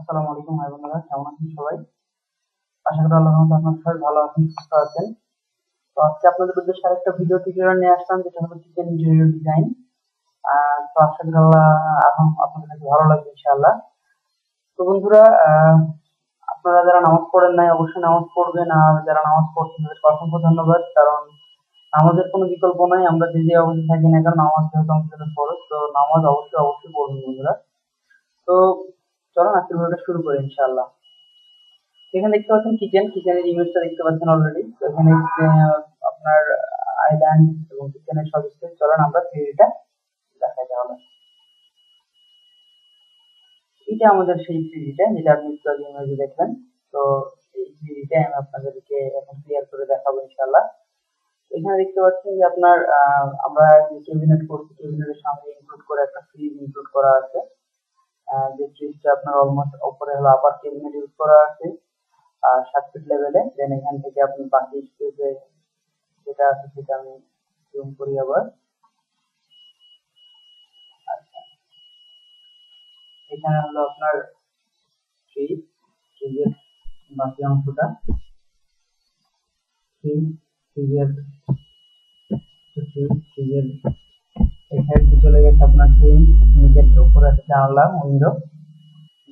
আসসালামু আলাইকুম, ভাই কেমন আছেন সবাই? আশা করি রহমতে আপনারা সবাই ভালো আছেন, সুস্থ আছেন। তো আজকে আপনাদের উদ্দেশ্যে আরেকটা ভিডিও টিউটোরিয়াল নিয়ে আসলাম, যেটা হলো কিচেন ইন্টেরিয়র ডিজাইন তো আশা করি আল্লাহ আপনাদের কাছে ভালো লাগবে, ইনশাআল্লাহ। তো বন্ধুরা আপনারা যারা নামাজ পড়েন নাই, অবশ্যই নামাজ পড়বেন, আর যারা নামাজ পড়ছেন, তাদেরকে অসংখ্য ধন্যবাদ, কারণ আমাদের কোনো বিকল্প নাই, আমরা যে যে অবস্থায় থাকি না কারণ নামাজ যেহেতু আমাদের ফরজ, তো নামাজ অবশ্যই অবশ্যই পড়বেন বন্ধুরা। তো চলুন আজকের ভিডিওটা শুরু করি, ইনশাআল্লাহ। এখানে দেখতে পাচ্ছেন কিচেন। কিচেনের ইমেজটা দেখতে পাচ্ছেন অলরেডি তো এখানে আপনার আইল্যান্ড এবং কিচেনের সব স্পেস চলুন আমরা থ্রিডিটা দেখাই তাহলে। এটা আমাদের সেই থ্রিডিটা যেটা আপনি একটু আগে ইমেজে দেখবেন তো এই থ্রিডিটা আমি আপনাদেরকে এখন ক্লিয়ার করে দেখাবো, ইনশাআল্লাহ। এখানে দেখতে পাচ্ছেন যে আপনার আমরা যে ক্যাবিনেট করছি ক্যাবিনেটের সঙ্গে ইনক্লুড করে একটা ফ্রিজ ইনক্লুড করা আছে। যে ফ্রিজটা আপনার অলমোস্ট উপরে হলো আপার ক্যাবিনেট ইউজ করা আছে আর সাত ফিট লেভেলে দেন এখান থেকে আপনি বাকি স্পেসে যেটা আছে সেটা আমি জুম করি আবার। আচ্ছা। এখানে হলো আপনার ফ্রিজ ফ্রিজের বাকি অংশটা। ফ্রিজ ফ্রিজের ফ্রিজের সাইডে চলে গেছে আপনার সিঙ্ক নিচের উপরে আছে জানলা উইন্ডো।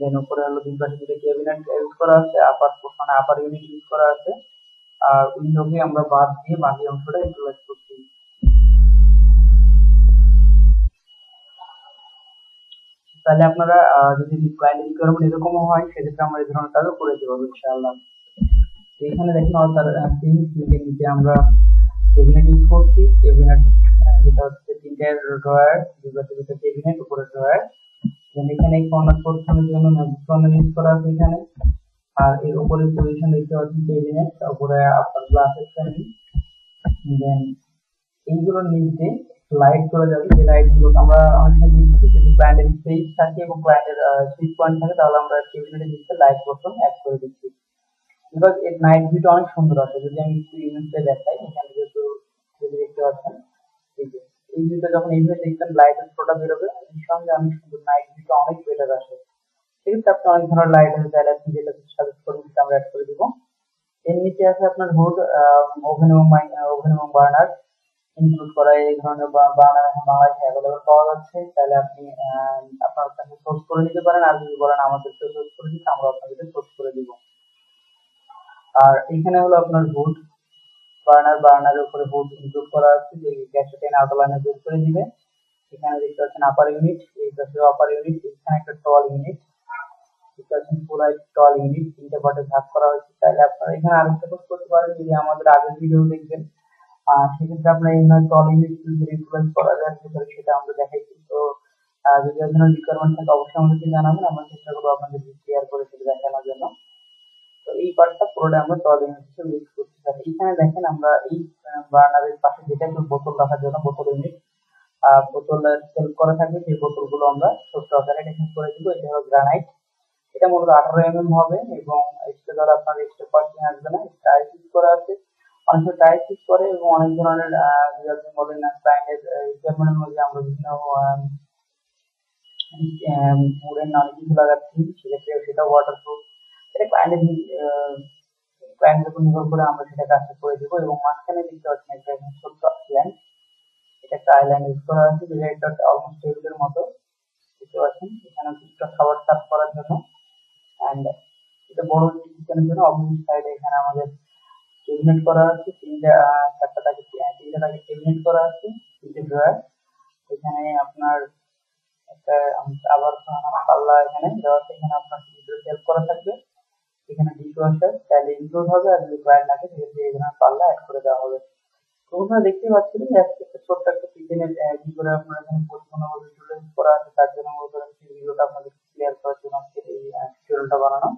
দেন উপরে হলো দুই পাশে দুটো ক্যাবিনেট ইউজ করা আছে আপার পোর্শনে আপার ইউনিট ইউজ করা আছে। আর উইন্ডোকে আমরা বাদ দিয়ে বাকি অংশটা ইউটিলাইজ করছি। তাহলে আপনারা যদি ক্লায়েন্ট রিকোয়ারমেন্ট এরকম হয়, সেক্ষেত্রে আমরা এই ধরনের কাজও করে দেবো, ইনশাআল্লাহ। এখানে দেখেন তার নিচে আমরা ক্যাবিনেট ইউজ করছি। ক্যাবিনেট যেটা হচ্ছে তিনটে ড্রয়ার দুই পাশে দুটো উপরে ড্রয়ার দেন এখানে কর্নার পোর্শনের জন্য ম্যাজিক ইউজ করা আছে এখানে। আর এর উপরে পজিশন দেখতে পাচ্ছেন ক্যাবিনেট উপরে আপনার গ্লাসের ফ্যামিলি দেন এইগুলোর নিচে লাইট চলে যাবে। যে লাইটগুলো আমরা অনেক সময় দিচ্ছি যদি ক্লায়েন্টের স্পেস থাকে এবং ক্লায়েন্টের সুইচ পয়েন্ট থাকে, তাহলে আমরা ক্যাবিনেটের নিচে লাইট বটন অ্যাড করে দিচ্ছি। বিকজ এর নাইট ভিউটা অনেক সুন্দর আসে। যদি আমি একটু ইমেজটা দেখাই, এখানে যেহেতু যদি দেখতে পাচ্ছেন যখন বেরোবে অনেক সুন্দর নাইট অনেক বেটার আসে। সেক্ষেত্রে আপনি অনেক ধরনের লাইট আছে আপনি যেটা সাজেস্ট করবেন সেটা আমরা অ্যাড করে দিব। এর নিচে আছে আপনার হুড ওভেন এবং ওভেন এবং বার্নার ইনক্লুড করা এই ধরনের বার্নার এখন বাংলাদেশে অ্যাভেলেবল পাওয়া যাচ্ছে। তাহলে আপনি আপনার কাছে সোর্স করে নিতে পারেন। আর যদি বলেন আমাদেরকে সোর্স করে দিতে, আমরা আপনাদেরকে সোর্স করে দিব। আর এখানে হলো আপনার হুড বার্নার বার্নারের উপরে হুড ইনক্লুড করা আছে যে গ্যাসটা টেনে আউট লাইনে বের করে দিবে। এখানে দেখতে পাচ্ছেন আপার ইউনিট এই পাশে আপার ইউনিট এখানে একটা টল ইউনিট দেখতে পাচ্ছেন পুরো টল ইউনিট তিনটে পার্টে ভাগ করা হয়েছে। তাহলে আপনারা এখানে আরেকটা কাজ করতে পারেন, যদি আমাদের আগের ভিডিও দেখবেন। আহ, সেক্ষেত্রে আপনার এই টল ইউনিট যদি রিপ্লেস করা যায় সেটা আমরা দেখাইছি। তো যদি আপনার রিকোয়ারমেন্ট থাকে, অবশ্যই আমাদেরকে জানাবেন। আমরা চেষ্টা করব আপনাদের ক্লিয়ার করে সেটা দেখানোর জন্য। তো এই পার্টটা পুরোটা আমরা টল ইউনিট এইখানে দেখেন আমরা এই বার্নারের পাশে যেটা একটু বোতল রাখার জন্য বোতল ইউনিট বোতল সেল করা থাকবে। সেই বোতলগুলো আমরা ছোট্ট আকারে এখানে করে দিব। এটা হলো গ্রানাইট এটা মূলত আঠারো এমএম হবে এবং এক্সট্রা ধর আপনার এক্সট্রা পার্সিং আসবে না ইউজ করা আছে। অনেক সময় ইউজ করে এবং অনেক ধরনের আপনি বলেন না ক্লায়েন্টের রিকোয়ারমেন্টের মধ্যে আমরা বিভিন্ন উডেন অনেক কিছু লাগাচ্ছি। সেক্ষেত্রে সেটা ওয়াটারপ্রুফ এটা ক্লায়েন্টের ক্লায়েন্টের উপর নির্ভর করে আমরা সেটা কাজটা করে দিব এবং মাঝখানে দেখতে পাচ্ছেন একটা ছোট্ট আইল্যান্ড এটা একটা আইল্যান্ড ইউজ করা আছে যেটা একটা অলমোস্ট টেবিলের মতো। দেখতে পাচ্ছেন এখানে কিছুটা খাবার সার্ভ করার জন্য। অ্যান্ড এটা বড় কিচেনের জন্য অপোজিট সাইডে এখানে আমাদের ক্যাবিনেট করা আছে। তিনটা, চারটা থাকে তিনটা থাকে ক্যাবিনেট করা আছে, তিনটে ড্রয়ার এখানে আপনার একটা, আবার পাল্লা এখানে দেওয়া আছে, এখানে আপনার সেলফ করা থাকবে। এখানে ডিশ ওয়াশার চাইলে ইনক্লুড হবে আর যদি ক্লায়েন্ট লাগে সেক্ষেত্রে ধরনের পাল্লা অ্যাড করে দেওয়া হবে। তো আপনারা দেখতেই পাচ্ছেন যে একটা ছোট্ট একটা কিচেনের কি করে আপনার এখানে পরিপূর্ণভাবে ভিজুয়ালাইজ করা আছে। তার জন্য মূলত সেই ভিডিওটা আপনাদের ক্লিয়ার করার জন্য আজকে এই টিউটোরিয়ালটা বানানো।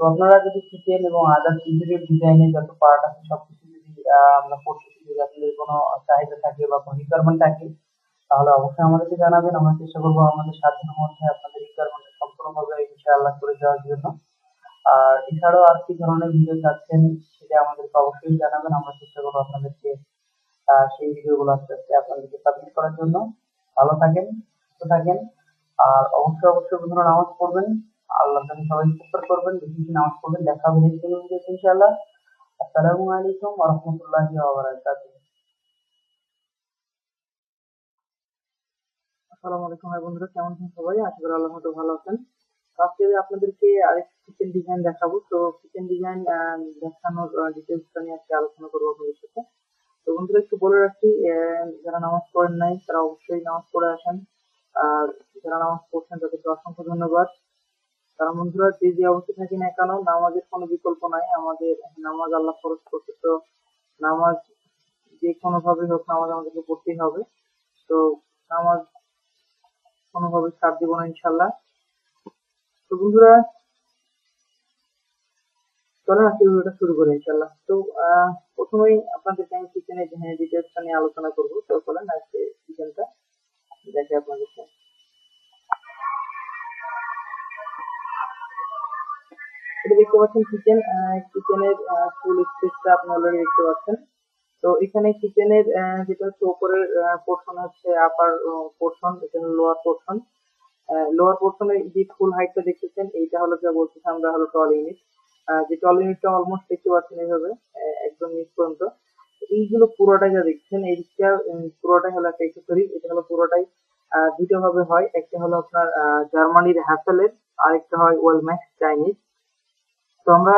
তো আপনারা যদি কিচেন এবং আদার্স ইন্টেরিয়র ডিজাইনের যত পার্ট আছে সবকিছু যদি আহ, আমরা করতেছি যদি আপনাদের কোনো চাহিদা থাকে বা কোনো রিকোয়ারমেন্ট থাকে তাহলে অবশ্যই আমাদেরকে জানাবেন। আমরা চেষ্টা করব আমাদের সাধ্যের মধ্যে আপনাদের রিকোয়ারমেন্ট সম্পূর্ণভাবে ইনশাআল্লাহ করে দেওয়ার জন্য। আর এছাড়াও আর কি ধরনের ভিডিও চাচ্ছেন সেটা আমাদেরকে অবশ্যই জানাবেন। আমরা চেষ্টা করব আপনাদেরকে সেই ভিডিওগুলো আস্তে আস্তে আপনাদেরকে সাবমিট করার জন্য। ভালো থাকেন, সুস্থ থাকেন। আর অবশ্যই অবশ্যই বন্ধুরা নামাজ পড়বেন। আল্লাহর কাছে সবাই ইস্তেগফার করবেন। বেশি বেশি নামাজ পড়বেন। দেখা হবে নেক্সট ভিডিওতে ইনশাআল্লাহ। আসসালামু আলাইকুম ওয়া রাহমাতুল্লাহি ওয়া বারাকাতুহু। আসসালামু আলাইকুম ভাই বন্ধুরা, কেমন আছেন সবাই? আশা করি আল্লাহর মতো ভালো আছেন। আজকে আপনাদেরকে আরেকটি কিচেন ডিজাইন দেখাবো। তো কিচেন ডিজাইন দেখানোর ডিটেলসটা নিয়ে আজকে আলোচনা করব আপনাদের সাথে তো বন্ধুরা, একটু বলে রাখি যারা নামাজ পড়েন নাই, তারা অবশ্যই নামাজ পড়ে আসেন। আর যারা নামাজ পড়ছেন, তাদেরকে অসংখ্য ধন্যবাদ। কারণ বন্ধুরা, যে যে অবস্থা থাকি না কেন, নামাজের কোনো বিকল্প নাই। আমাদের নামাজ আল্লাহ ফরজ করছে, তো নামাজ যে কোনো ভাবে হোক, নামাজ আমাদেরকে পড়তেই হবে। তো নামাজ কোনোভাবে ছাড় দিব না ইনশাল্লাহ তো বন্ধুরা, চলেন আজকে ভিডিওটা শুরু করি ইনশাল্লাহ তো প্রথমেই আপনাদেরকে আমি কিচেনের ডিটেলসটা নিয়ে আলোচনা করব, তো চলেন আজকে কিচেনটা দেখে আপনাদেরকে। এটা দেখতে পাচ্ছেন কিচেন কিচেনের ফুল স্পেসটা আপনি অলরেডি দেখতে পাচ্ছেন। তো এখানে কিচেনের যেটা হচ্ছে উপরের পোর্শন হচ্ছে আপার পোর্শন হলো লোয়ার পোর্শন লোয়ার পোর্শনের যে ফুল হাইটটা দেখতেছেন, এইটা হলো যা বলতেছি, আমরা হলো টল ইউনিট যে টল ইউনিটটা অলমোস্ট দেখতে পাচ্ছেন এইভাবে একদম নিচ পর্যন্ত। এইগুলো পুরোটাই যা দেখছেন এইটা পুরোটাই হলো একটা অ্যাক্সেসরি এটা হলো পুরোটাই দুইটা ভাবে হয়। একটা হলো আপনার জার্মানির হ্যাসেলের, আরেকটা হয় ওয়েলম্যাক্স চাইনিজ। তো আমরা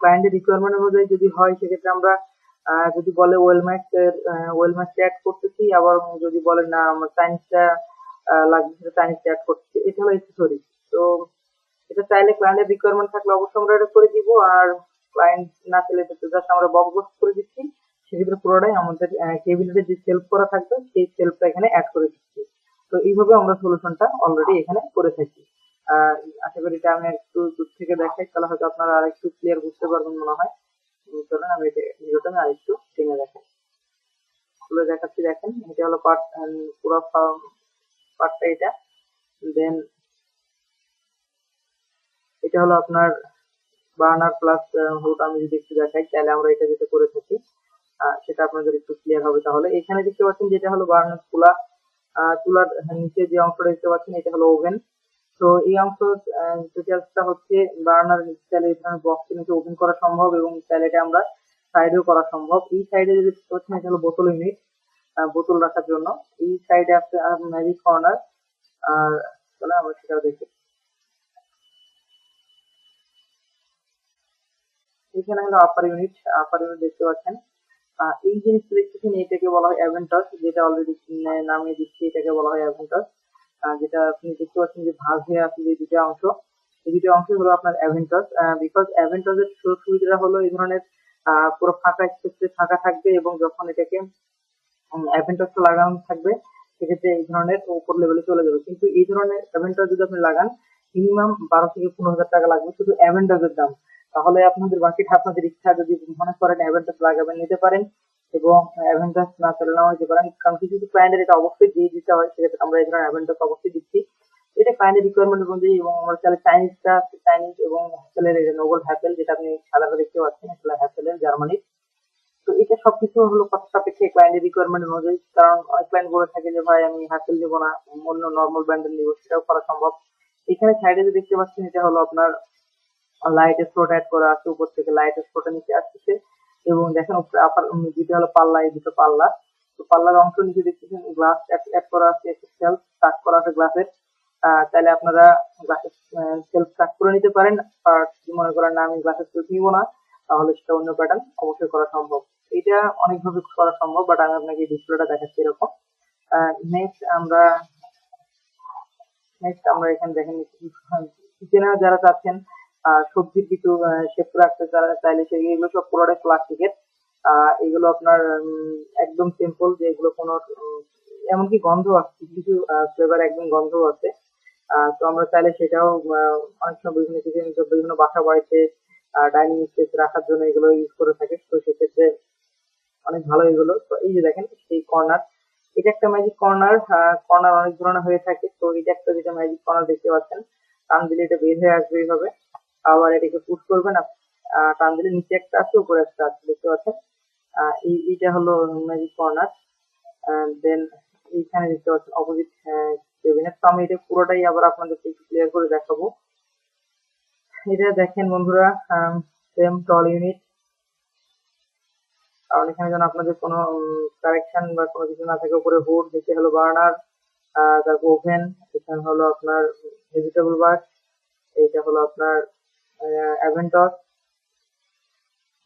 ক্লায়েন্টের রিকোয়ারমেন্ট অনুযায়ী যদি হয়, সেক্ষেত্রে আমরা যদি বলে ওয়েলম্যাক্স এর ওয়েলম্যাক্স অ্যাড করতেছি, আবার যদি বলে না, আমার চাইনিজটা লাগবে সেটা চাইনিজটা অ্যাড করতেছি এটা হলো অ্যাক্সেসরি তো এটা চাইলে ক্লায়েন্টের রিকোয়ারমেন্ট থাকলে অবশ্যই আমরা এটা করে দিব। আর ক্লায়েন্ট না এটা জাস্ট আমরা বক্স বক্স করে দিচ্ছি। সেক্ষেত্রে পুরোটাই আমাদের কেবিনেটে যে সেলফ করা থাকবে, সেই সেলফটা এখানে অ্যাড করে দিচ্ছি। তো এইভাবে আমরা সলিউশনটা অলরেডি এখানে করে থাকি। আশা করি এটা আমি একটু দূর থেকে দেখাই, তাহলে হয়তো আপনারা আর একটু ক্লিয়ার বুঝতে পারবেন মনে হয়। চলুন, আমি এটা ভিডিওটা আমি আরেকটু টেনে দেখাই। খুলে দেখাচ্ছি, দেখেন, এটা হলো পার্ট পুরো পার্টটা এটা দেন এটা হলো আপনার বার্নার প্লাস হুড আমি যদি একটু দেখাই, তাহলে আমরা এটা যেটা করে থাকি সেটা আপনাদের একটু ক্লিয়ার হবে তাহলে। এখানে দেখতে পাচ্ছেন যেটা হলো বার্নার চুলা চুলার নিচে যে অংশটা দেখতে পাচ্ছেন, এটা হলো ওভেন তো এই অংশ ডিটেলসটা হচ্ছে বার্নার চাইলে এই ধরনের বক্স নিচে ওপেন করা সম্ভব এবং চাইলে এটা আমরা সাইডেও করা সম্ভব। এই সাইডে যে দেখতে পাচ্ছেন, এটা হলো বোতল ইউনিট বোতল রাখার জন্য। এই সাইডে আছে ম্যাজিক কর্নার আর চলে আমরা সেটাও দেখি। এখানে হলো আপার ইউনিট আপার ইউনিট দেখতে পাচ্ছেন। এই জিনিসটা দেখতেছেন এটাকে বলা হয় অ্যাভেন্টাস যেটা অলরেডি নামিয়ে দিচ্ছি, এটাকে বলা হয় অ্যাভেন্টাস যেটা আপনি দেখতে পাচ্ছেন যে ভাগ হয়ে আছে যে দুটো অংশ। এই দুটো অংশ হলো আপনার অ্যাভেন্টাস বিকজ অ্যাভেন্টাসের সুযোগ সুবিধাটা হলো এই ধরনের পুরো ফাঁকা স্পেসে ফাঁকা থাকবে এবং যখন এটাকে অ্যাভেন্টাসটা লাগানো থাকবে, সেক্ষেত্রে এই ধরনের উপর লেভেলে চলে যাবে। কিন্তু এই ধরনের অ্যাভেন্টাস যদি আপনি লাগান মিনিমাম বারো থেকে পনেরো হাজার টাকা লাগবে শুধু অ্যাভেন্টাসের দাম। তাহলে আপনাদের বাকিটা আপনাদের ইচ্ছা যদি মনে করেন অ্যাভেন্টাস লাগাবেন, নিতে পারেন এবং অ্যাভেন্টাস না চাইলে নাও নিতে পারেন। কারণ কিছু কিছু ক্লায়েন্টের এটা অবশ্যই দিয়ে দিতে হয়, সেক্ষেত্রে আমরা এই ধরনের অ্যাভেন্টাস অবশ্যই দিচ্ছি। এটা ক্লায়েন্টের রিকোয়ারমেন্ট অনুযায়ী এবং আমরা চাইলে চাইনিজটা চাইনিজ এবং হ্যাপেলের নোবেল হ্যাপেল যেটা আপনি সাদাটা দেখতে পাচ্ছেন এটা হ্যাপেলের জার্মানির তো এটা সবকিছু হলো কত সাপেক্ষে ক্লায়েন্টের রিকোয়ারমেন্ট অনুযায়ী। কারণ অনেক ক্লায়েন্ট বলে থাকে যে, ভাই, আমি হ্যাপেল নিবো না, অন্য নর্মাল ব্র্যান্ডের নিবো, সেটাও করা সম্ভব। এখানে সাইডে যে দেখতে পাচ্ছেন, এটা হলো আপনার লাইট স্পট অ্যাড করা আছে, উপর থেকে লাইট স্পট নিচে আসতেছে এবং দেখেন আপার দুটো হলো পাল্লা, এই দুটো পাল্লা। তো পাল্লার অংশ নিচে দেখতেছেন গ্লাস অ্যাড করা আছে, একটা সেলফ স্টাক করা আছে গ্লাসের তাহলে আপনারা গ্লাসের সেলফ স্টাক করে নিতে পারেন। আর মনে করেন না, আমি গ্লাসের সেলফ নিবো না, তাহলে সেটা অন্য প্যাটার্ন অবশ্যই করা সম্ভব। এটা অনেকভাবে করা সম্ভব বাট আমি আপনাকে ডিসপ্লেটা দেখাচ্ছি এরকম। নেক্সট আমরা নেক্সট আমরা এখানে দেখেন, কিচেনে যারা চাচ্ছেন সবজির কিছু শেপ রাখতে যারা চাইলে সে এগুলো সব পুরোটাই প্লাস্টিকের এগুলো আপনার একদম সিম্পল যে এগুলো কোনো এমনকি গন্ধ আছে, কিছু ফ্লেভার একদম গন্ধ আছে। তো আমরা চাইলে সেটাও অনেক সময় বিভিন্ন কিচেন বিভিন্ন বাসা বাড়িতে ডাইনিং স্পেস রাখার জন্য এগুলো ইউজ করে থাকে। তো সেক্ষেত্রে অনেক ভালো এগুলো তো এই যে দেখেন এই কর্নার এটা একটা ম্যাজিক কর্নার কর্নার অনেক ধরনের হয়ে থাকে। তো এটা একটা যেটা ম্যাজিক কর্নার দেখতে পাচ্ছেন। টান দিলে এটা বের হয়ে আসবে এইভাবে। আবার এটাকে পুশ করবেন টান দিলে নিচে একটা আছে, উপরে একটা আছে, দেখতে পাচ্ছেন? এইটা হলো ম্যাজিক কর্নার দেন এইখানে দেখতে পাচ্ছেন অপোজিট ক্যাবিনেট তো আমি এটা পুরোটাই আবার আপনাদেরকে একটু ক্লিয়ার করে দেখাবো। এটা দেখেন বন্ধুরা সেম টল ইউনিট কারণ এখানে যেন আপনাদের কোনো কারেকশন বা কোনো কিছু না থাকে, উপরে হুড নিচে হলো বার্নার তারপর ওভেন এখানে হলো আপনার ভেজিটেবল বাস এইটা হলো আপনার অ্যাভেন্টস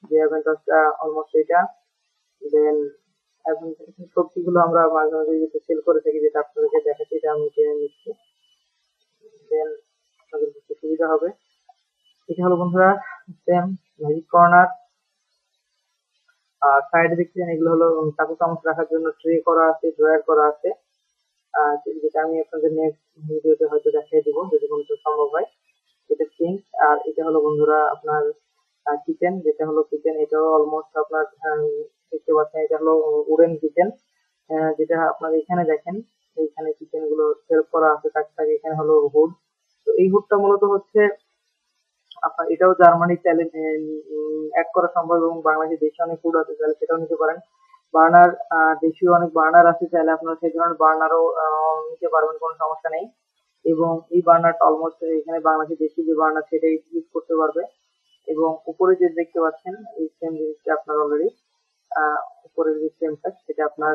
যে অ্যাভেন্টসটা অলমোস্ট এটা দেন এখন সবজিগুলো আমরা মাঝে মাঝে যেটা সেল করে থাকি, যেটা আপনাদেরকে দেখাচ্ছি, এটা আমি কিনে নিচ্ছি। দেন আপনাদের সুবিধা হবে। এটা হলো বন্ধুরা সেম ম্যাজিক কর্নার আর সাইডে দেখছেন এগুলো হলো চাকু চামচ রাখার জন্য ট্রে করা আছে ড্রয়ার করা আছে। যেটা আমি আপনাদের নেক্সট ভিডিওতে হয়তো দেখিয়ে দিব, যদি কোনো সম্ভব হয়। এটা সিঙ্ক আর এটা হলো বন্ধুরা আপনার কিচেন যেটা হলো কিচেন এটাও অলমোস্ট আপনার দেখতে পাচ্ছেন, এটা হলো উডেন কিচেন যেটা আপনার এখানে দেখেন, এইখানে কিচেনগুলো সেলফ করা আছে তাকে তাকে এখানে হলো হুড তো এই হুডটা মূলত হচ্ছে আপনার এটাও জার্মানি চাইলে অ্যাড করা সম্ভব এবং বাংলাদেশে দেশে অনেক ফুড আছে, তাহলে সেটাও নিতে পারেন। বার্নার দেশীয় অনেক বার্নার আছে চাইলে আপনারা সেই ধরনের বার্নারও নিতে পারবেন, কোনো সমস্যা নেই। এবং এই বার্নারটা অলমোস্ট এখানে বাংলাদেশে দেশি যে বার্নার, সেটাই ইউজ করতে পারবে। এবং উপরে যে দেখতে পাচ্ছেন, এই সেম জিনিসটা আপনার অলরেডি উপরের যে সেমটা সেটা আপনার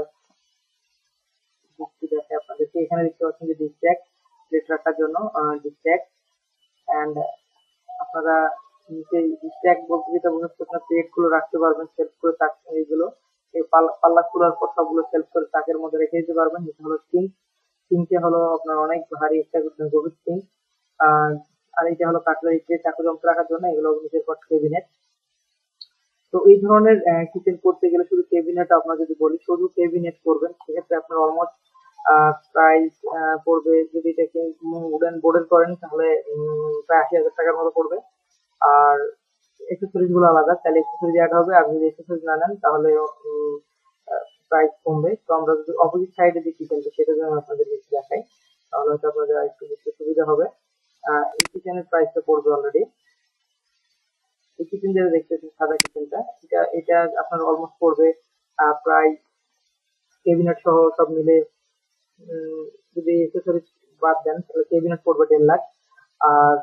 আপনাদেরকে। এখানে দেখতে পাচ্ছেন যে ডিস্ট্যাক প্লেট রাখার জন্য ডিস্ট্যাক অ্যান্ড আপনারা নিচে স্ট্যাক বলতে যেটা বোঝাচ্ছে আপনার প্লেটগুলো রাখতে পারবেন সেলফ করে তাক এইগুলো। এই পাল্লা খোলার পর সবগুলো সেলফ করে তাকের মধ্যে রেখে দিতে পারবেন। যেটা হলো সিঙ্ক সিঙ্কে হলো আপনার অনেক ভারী একটা গভীর সিঙ্ক আর এটা হলো কাটলারি ট্রে চাকু যন্ত্র রাখার জন্য, এগুলো নিজের পর কেবিনেট তো এই ধরনের কিচেন করতে গেলে শুধু কেবিনেট আপনার যদি বলি, শুধু কেবিনেট করবেন, সেক্ষেত্রে আপনার অলমোস্ট প্রাইস পড়বে। যদি এটাকে উডেন বোর্ডের করেন, তাহলে প্রায় আশি হাজার টাকার মতো পড়বে। আর এক্সেসরিজগুলো আলাদা। তাহলে এক্সেসরিজ অ্যাড হবে। আপনি যদি এক্সেসরিজ না নেন তাহলে প্রাইস কমবে। তো আমরা যদি অপোজিট সাইডে যে কিচেনটা সেটা যদি আপনাদের একটু দেখাই। তাহলে হয়তো আপনাদের একটু বুঝতে সুবিধা হবে। এই কিচেনের প্রাইসটা পড়বে অলরেডি এই কিচেন যেটা দেখতেছেন, সাদা কিচেনটা এটা এটা আপনার অলমোস্ট পড়বে প্রায় কেবিনেট সহ সব মিলে যদি এক্সেসরিজ বাদ দেন, তাহলে কেবিনেট পড়বে দেড় লাখ। আর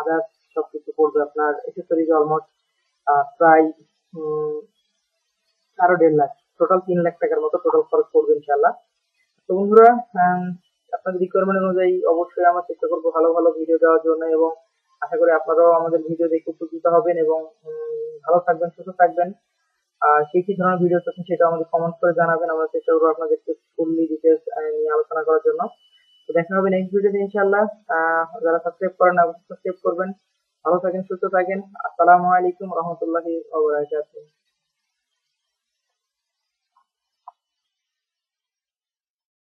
আদার্স সবকিছু পড়বে আপনার এক্সেসরিজ অলমোস্ট প্রায় আরও দেড় লাখ। টোটাল তিন লাখ টাকার মতো টোটাল খরচ পড়বে ইনশাল্লাহ তো বন্ধুরা আপনাদের রিকোয়ারমেন্ট অনুযায়ী অবশ্যই আমরা চেষ্টা করব ভালো ভালো ভিডিও দেওয়ার জন্য এবং আশা করি আপনারাও আমাদের ভিডিও দেখে উপকৃত হবেন এবং ভালো থাকবেন, সুস্থ থাকবেন। আর কি কি ধরনের ভিডিও চাচ্ছেন সেটা আমাদের কমেন্ট করে জানাবেন। আমরা চেষ্টা করব আপনাদেরকে ফুললি ডিটেলস নিয়ে আলোচনা করার জন্য। তো দেখা হবে নেক্সট ভিডিওতে ইনশাল্লাহ যারা সাবস্ক্রাইব করেন সাবস্ক্রাইব করবেন। ভালো থাকেন, সুস্থ থাকেন। আসসালামু আলাইকুম, রহমতুল্লাহি